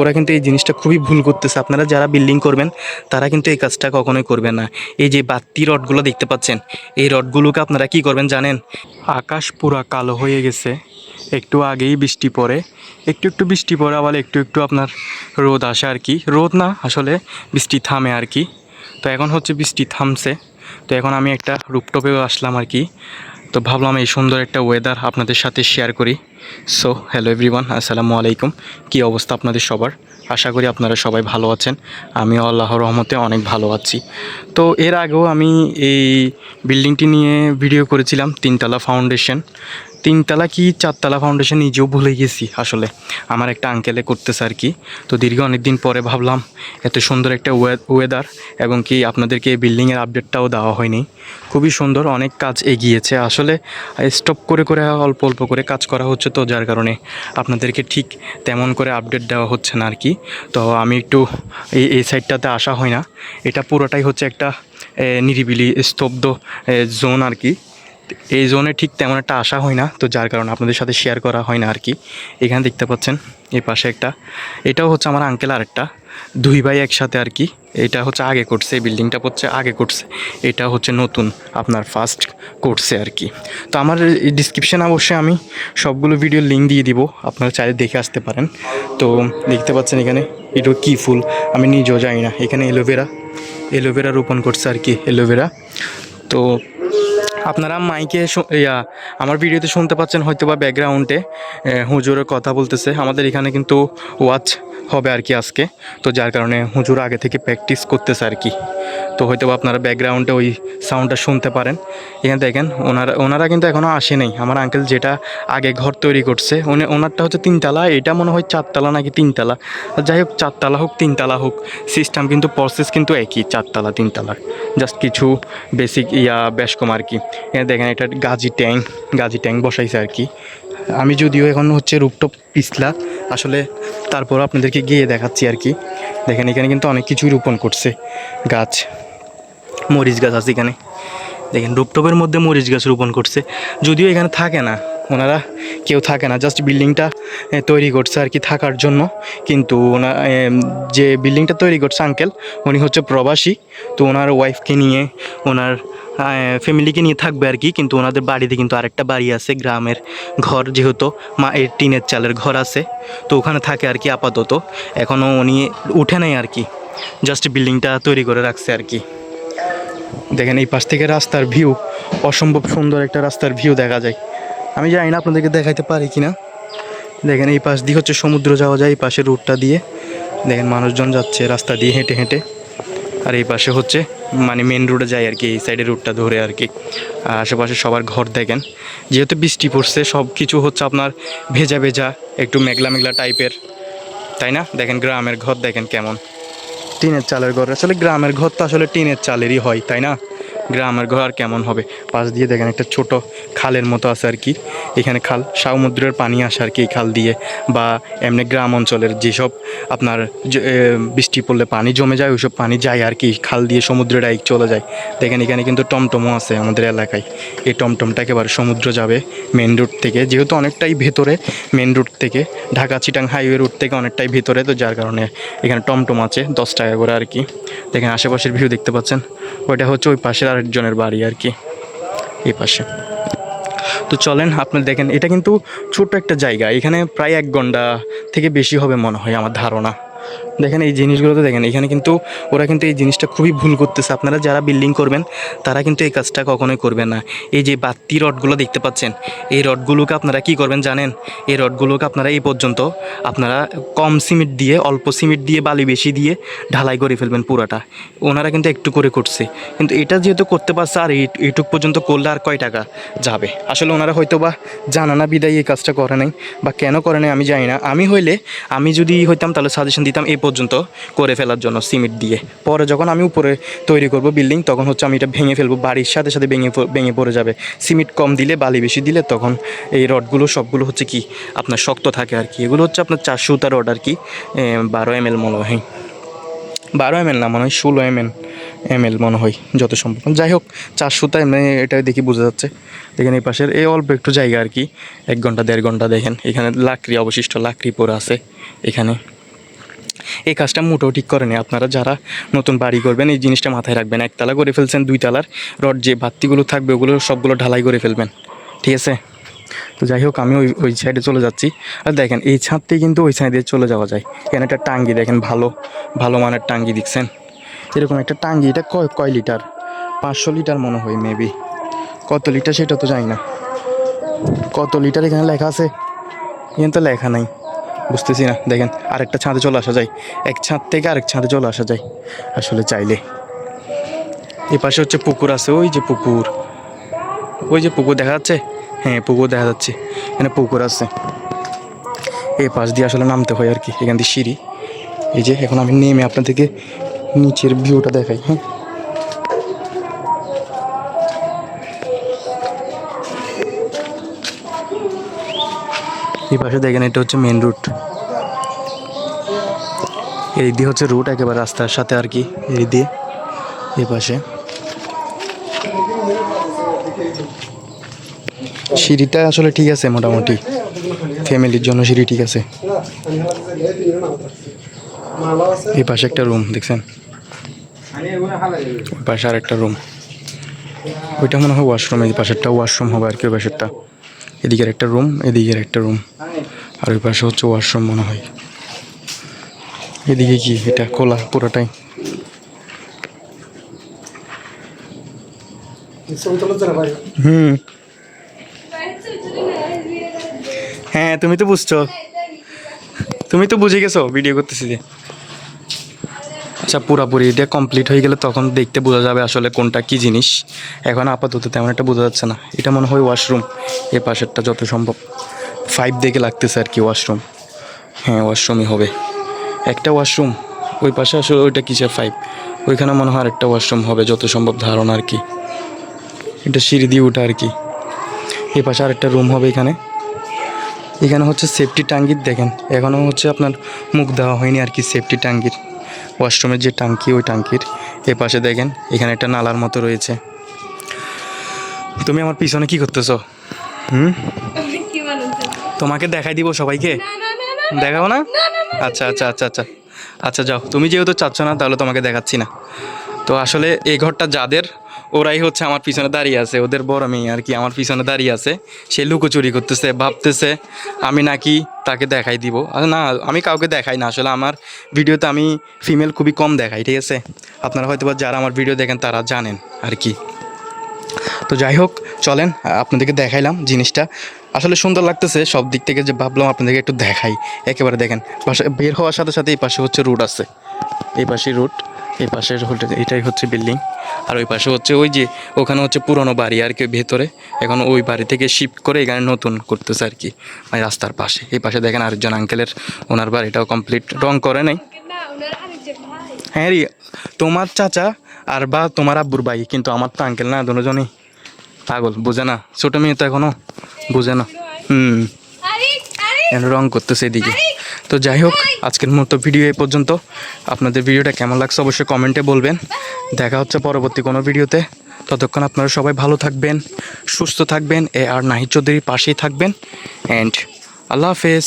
ওরা কিন্তু এই জিনিসটা খুবই ভুল করতেছে। আপনারা যারা বিল্ডিং করবেন, তারা কিন্তু এই কাজটা কখনোই করবেন না। এই যে বাতি রডগুলো দেখতে পাচ্ছেন, এই রডগুলোকে আপনারা কি করবেন জানেন? আকাশ পুরা কালো হয়ে গেছে। একটু আগেই বৃষ্টি পড়ে। একটু একটু বৃষ্টি পড়ে, আবার একটু একটু আপনার রোদ আসে আর কি। রোদ না, আসলে বৃষ্টি থামে আর কি। তো এখন হচ্ছে বৃষ্টি থামছে। তো এখন আমি একটা রুপটপেও আসলাম আর কি। তো ভাবলাম এই সুন্দর একটা ওয়েদার আপনাদের সাথে শেয়ার করি। সো হ্যালো এভরিওয়ান আসসালামু আলাইকুম। কী অবস্থা আপনাদের সবার? আশা করি আপনারা সবাই ভালো আছেন। আমি আল্লাহ রহমতে অনেক ভালো আছি। তো এর আগেও আমি এই বিল্ডিংটি নিয়ে ভিডিও করেছিলাম, তিনতলা ফাউন্ডেশন তিনতলা কি চারতলা ফাউন্ডেশন নিজেও ভুলে গেছি আসলে। আমার একটা আঙ্কেলে করতেছে আর কি। তো দীর্ঘ অনেক দিন পরে ভাবলাম, এত সুন্দর একটা ওয়েদার এবং কি আপনাদেরকে এই বিল্ডিংয়ের আপডেটটাও দেওয়া হয়নি। খুবই সুন্দর, অনেক কাজ এগিয়েছে। আসলে স্টপ করে করে অল্প অল্প করে কাজ করা হচ্ছে তো, যার কারণে আপনাদেরকে ঠিক তেমন করে আপডেট দেওয়া হচ্ছে না আর কি। তো আমি একটু এই এই সাইডটাতে আসা হয় না। এটা পুরোটাই হচ্ছে একটা নিরিবিলি, স্তব্ধ জোন আর কি। এই জোনে ঠিক তেমন একটা আশা হয় না, তো যার কারণে আপনাদের সাথে শেয়ার করা হয় না আর কি। এখানে দেখতে পাচ্ছেন, এই পাশে একটা। এটাও হচ্ছে আমার আঙ্কেল আর একটা দুই ভাই একসাথে আর কি। এটা হচ্ছে আগে করছে, এই বিল্ডিংটা হচ্ছে আগে করছে। এটা হচ্ছে নতুন আপনার ফার্স্ট করছে আর কি। তো আমার ডিসক্রিপশানে অবশ্যই আমি সবগুলো ভিডিও লিঙ্ক দিয়ে দিব, আপনারা চাইলে দেখে আসতে পারেন। তো দেখতে পাচ্ছেন এখানে, এটা কী ফুল? আমি নিজেও জানি না। এখানে এলোভেরা এলোভেরা রোপণ করছে আর কি এলোভেরা তো আপনারা মাইকে ইয়া, আমার ভিডিওতে শুনতে পাচ্ছেন হয়তো বা ব্যাকগ্রাউন্ডে হুজুরের কথা বলতেছে। আমাদের এখানে কিন্তু ওয়াচ হবে আর কি আজকে। তো যার কারণে হুজুর আগে থেকে প্র্যাকটিস করতেছে আর কি। তো হয়তো আপনারা ব্যাকগ্রাউন্ডে ওই সাউন্ডটা শুনতে পারেন। এখানে দেখেন, ওনারা ওনারা কিন্তু এখনও আসে নাই। আমার আঙ্কেল যেটা আগে ঘর তৈরি করছে, উনি, ওনারটা হচ্ছে তিনতলা, এটা মনে হয় চারতলা নাকি তিনতলা। যাই হোক, চারতলা হোক, তিনতলা হোক সিস্টেম কিন্তু প্রসেস কিন্তু একই, চারতলা তিনতলার জাস্ট কিছু বেসিক ইয়া বেশ কম আর কি। এখানে দেখেন, এটা গাজি ট্যাঙ্ক গাজি ট্যাঙ্ক বসাইছে আর কি। আমি যদিও এখন হচ্ছে রুপটপ পিছলা, আসলে তারপর আপনাদেরকে গিয়ে দেখাচ্ছি আর কি। দেখেন, এখানে কিন্তু অনেক কিছুই রোপণ করছে, গাছ। মরিচ গাছ আছে এখানে। দেখেন, রুপটপের মধ্যে মরিচ গাছ রোপণ করছে। যদিও এখানে থাকে না, ওনারা কেউ থাকে না জাস্ট বিল্ডিংটা তৈরি করছে আর কি থাকার জন্য। কিন্তু ওনার যে বিল্ডিংটা তৈরি করছে আঙ্কেল উনি হচ্ছে প্রবাসী। তো ওনার ওয়াইফকে নিয়ে, ওনার ফ্যামিলিকে নিয়ে থাকবে আর কি। কিন্তু ওনাদের বাড়িতে কিন্তু আরেকটা বাড়ি আছে, গ্রামের ঘর যেহেতু, মা এর টিনের চালের ঘর আছে। তো ওখানে থাকে আর কি আপাতত। এখনও উনি উঠে নাই আর কি জাস্ট বিল্ডিংটা তৈরি করে রাখছে আর কি। দেখেন এই পাশ থেকে রাস্তার ভিউ অসম্ভব সুন্দর একটা রাস্তার ভিউ দেখা যায়। আমি জানি না আপনাদেরকে দেখাইতে পারি কি না দেখেন এই পাশ দিয়ে হচ্ছে সমুদ্র যাওয়া যায়, এই পাশের রুটটা দিয়ে। দেখেন মানুষজন যাচ্ছে রাস্তা দিয়ে হেঁটে হেঁটে। আর এই পাশে হচ্ছে মানে মেন রোডে যায় আর কি, এই সাইডের রুটটা ধরে আর কি। আর আশেপাশে সবার ঘর দেখেন। যেহেতু বৃষ্টি পড়ছে, সব কিছু হচ্ছে আপনার ভেজা ভেজা, একটু মেঘলা মেঘলা টাইপের তাই না? দেখেন গ্রামের ঘর দেখেন কেমন। টিনের চালের ঘর। আসলে গ্রামের ঘর তো আসলে টিনের চালেরই হয় তাই না? গ্রামের ঘর কেমন হবে? পাশ দিয়ে দেখেন একটা ছোট খালের মতো আছে আর কি। এখানে খাল, সমুদ্রের পানি আসে আর কি এই খাল দিয়ে বা এমনি গ্রাম অঞ্চলের যেসব আপনার বৃষ্টি পড়লে পানি জমে যায়, ওইসব পানি যায় আর কি। খাল দিয়ে সমুদ্রে ডাইরেক্ট চলে যায়। দেখেন এখানে কিন্তু টমটমও আছে আমাদের এলাকায়। এই টমটমটা একেবারে সমুদ্র যাবে মেন রোড থেকে। যেহেতু অনেকটাই ভেতরে মেন রোড থেকে, ঢাকা চিটাং হাইওয়ে রোড থেকে অনেকটাই ভেতরে, তো যার কারণে এখানে টমটম আছে, দশ টাকা করে আর কি। দেখেন আশেপাশের ভিউ দেখতে পাচ্ছেন। ওইটা হচ্ছে ওই পাশের আরেকজনের বাড়ি আর কি, এই পাশে। তো চলেন আপনি দেখেন, এটা কিন্তু ছোট্ট একটা জায়গা। এখানে প্রায় এক ঘণ্টা থেকে বেশি হবে মনে হয় আমার ধারণা। দেখেন এই জিনিসগুলোতে দেখেন, এখানে কিন্তু ওরা কিন্তু এই জিনিসটা খুবই ভুল করতেছে। আপনারা যারা বিল্ডিং করবেন, তারা কিন্তু এই কাজটা কখনোই করবেন না। এই যে বাতি রডগুলো দেখতে পাচ্ছেন, এই রডগুলোকে আপনারা কি করবেন জানেন? এই রডগুলোকে আপনারা এই পর্যন্ত আপনারা কম সিমেন্ট দিয়ে, অল্প সিমেন্ট দিয়ে, বালি বেশি দিয়ে ঢালাই করে ফেলবেন পুরাটা। ওনারা কিন্তু একটু করে করছে। কিন্তু এটা যেহেতু করতে পারছে, আর এইটুক পর্যন্ত করলে আর কয় টাকা যাবে? আসলে ওনারা হয়তো বা জানা না বিদায় এই কাজটা করে নাই, বা কেন করে নাই আমি জানি না। আমি হইলে, আমি যদি হইতাম তাহলে সাজেশন দিতাম এই পর্যন্ত করে ফেলার জন্য সিমেন্ট দিয়ে। পরে যখন আমি উপরে তৈরি করব বিল্ডিং তখন হচ্ছে আমি এটা ভেঙে ফেলব, বাড়ির সাথে সাথে ভেঙে ভেঙে পড়ে যাবে। সিমেন্ট কম দিলে, বালি বেশি দিলে, তখন এই রডগুলো সবগুলো হচ্ছে কি, আপনার শক্ত থাকে আর কি। এগুলো হচ্ছে আপনার চারশো উতার রড আর কি বারো এম এল মনে হয়। বারো এম এল না মনে হয়, ষোলো এম এল এম এল মনে হয়, যত সম্ভব। যাই হোক চারশোটা এম এটা দেখি বোঝা যাচ্ছে। দেখেন এই পাশের, এই অল্প একটু জায়গা আর কি, এক ঘণ্টা, দেড় ঘণ্টা দেখেন। এখানে লাকড়ি অবশিষ্ট, লাকড়ি পরে আছে, এখানে। এই কাজটা মোটেও ঠিক করেনি। আপনারা যারা নতুন বাড়ি করবেন, এই জিনিসটা মাথায় রাখবেন। একতলা করে ফেলছেন, দুই তালার রড যে বাত্তিগুলো থাকবে, ওগুলো সবগুলো ঢালাই করে ফেলবেন। ঠিক আছে? তো যাই হোক, আমি ওই ওই সাইডে চলে যাচ্ছি। আর দেখেন, এই ছাদটি কিন্তু ওই সাইডে চলে যাওয়া যায়। এখানে একটা টাঙ্গি, দেখেন, ভালো ভালো মানের টাঙ্গি, দেখছেন? এরকম একটা টাঙ্গি, এটা কয় কয় লিটার? পাঁচশো লিটার মনে হয় মেবি কত লিটার সেটা তো জানি না। কত লিটার এখানে লেখা আছে? এখানে তো লেখা নাই। বুঝতেছি না, দেখেন, আরেকটা ছাদে চলে আসা যায়। এক ছাদ থেকে আরেক ছাদে চলে আসা যায়, আসলে চাইলে। এ পাশে হচ্ছে পুকুর আছে, ওই যে পুকুর। ওই যে পুকুর দেখা যাচ্ছে? হ্যাঁ পুকুর দেখা যাচ্ছে, এখানে পুকুর আছে। এই পাশ দিয়ে আসলে নামতে হয় আর কি, এখান দিয়ে সিঁড়ি। এই যে, এখন আমি নেমে আপনাদেরকে নিচের ভিউটা দেখাই হ্যাঁ? এই পাশে দেখেন এটা হচ্ছে মেন রুট এই দিয়ে হচ্ছে রুট একেবারে রাস্তার সাথে আর কি, এই দিয়ে এই পাশে। সিঁড়িটা আসলে ঠিক আছে মোটামুটি। ফ্যামিলির জন্য সিঁড়ি ঠিক আছে। এই পাশে একটা রুম দেখছেন? ওই পাশে আর একটা রুম ওইটা মনে হয় ওয়াশরুম এই পাশেরটা ওয়াশরুম হবে আর কি, ওই পাশেরটা। এদিকের একটা রুম এদিকের একটা রুম আর ওই পাশে হচ্ছে ওয়াশরুম মনে হয়। এদিকে কি? এটা খোলা পুরোটাই। হুম। হ্যাঁ তুমি তো বুঝছ। তুমি তো বুঝে গেছো ভিডিও করতেছি যে। আচ্ছা পুরাপুরি এটা কমপ্লিট হয়ে গেলে তখন দেখতে বোঝা যাবে আসলে কোনটা কি জিনিস। এখন আপাতত তেমন একটা বোঝা যাচ্ছে না। এটা মনে হয় ওয়াশরুম এ পাশেরটা যত সম্ভব। ফাইভ দেখে লাগতেছে আর কি ওয়াশরুম হ্যাঁ ওয়াশরুমই হবে। একটা ওয়াশরুম ওই পাশে আসলে ওইটা কিসের ফাইভ ওইখানে মনে হয় আরেকটা ওয়াশরুম হবে, যত সম্ভব ধারণা আর কি। এটা সিঁড়ি দিয়ে ওঠা আর কি। এ পাশে আরেকটা রুম হবে এখানে। এখানে হচ্ছে সেফটি টাঙ্গির, দেখেন। এখনও হচ্ছে আপনার মুখ দেওয়া হয়নি আর কি সেফটি টাঙ্গির। ওয়াশরুমের যে টাঙ্কি, ওই টাঙ্কির এ পাশে দেখেন, এখানে একটা নালার মতো রয়েছে। তুমি আমার পিছনে কি করতেছো? হুম? তোমাকে দেখাই দিব সবাইকে? দেখাবো না। আচ্ছা আচ্ছা আচ্ছা আচ্ছা। আচ্ছা যাও। তুমি যেহেতু চাচ্ছ না, তাহলে তোমাকে দেখাচ্ছি না। তো আসলে এই ঘরটা যাদের ওরাই হচ্ছে আমার পিছনে দাঁড়িয়ে আছে, ওদের বড় মেয়ে আর কি আমার পিছনে দাঁড়িয়ে আছে। সে লুকোচুরি করতেছে, ভাবতেছে আমি নাকি তাকে দেখাই দিব। আর না, আমি কাউকে দেখাই না, আসলে আমার ভিডিওতে আমি ফিমেল খুবই কম দেখাই, ঠিক আছে? আপনারা হয়তো যারা আমার ভিডিও দেখেন তারা জানেন আর কি। তো যাই হোক, চলেন, আপনাদেরকে দেখাইলাম জিনিসটা। আসলে সুন্দর লাগতেছে, সব দিক থেকে যে ভাবলাম আপনাদেরকে একটু দেখাই। একেবারে দেখেন বের হওয়ার সাথে সাথে এই পাশে হচ্ছে রুট আছে। এই পাশে রুট এই পাশের এটাই হচ্ছে বিল্ডিং। আর ওই পাশে হচ্ছে ওই যে ওখানে হচ্ছে পুরনো বাড়ি আর কি ভেতরে। এখন ওই বাড়ি থেকে শিফট করে এখানে নতুন করতেছে আর কি মানে রাস্তার পাশে। এই পাশে দেখেন আরেকজন আঙ্কেলের ওনার বাড়িটাও কমপ্লিট রং করে নাই। হ্যাঁ রে তোমার চাচা আর বা তোমার আব্বুর ভাই কিন্তু আমার তো আঙ্কেল না দুজনই পাগল বুঝে না। ছোটো মেয়ে তো এখনও বুঝে না। হুম। রং করতেছে এদিকে। তো যাই হোক, আজকের মতো ভিডিও এ পর্যন্ত। আপনাদের ভিডিওটা কেমন লাগছে অবশ্যই কমেন্টে বলবেন। দেখা হচ্ছে পরবর্তী কোনো ভিডিওতে। ততক্ষণ আপনারা সবাই ভালো থাকবেন, সুস্থ থাকবেন, এ আর নাহিদ চৌধুরীর পাশেই থাকবেন। অ্যান্ড আল্লাহ হাফেজ।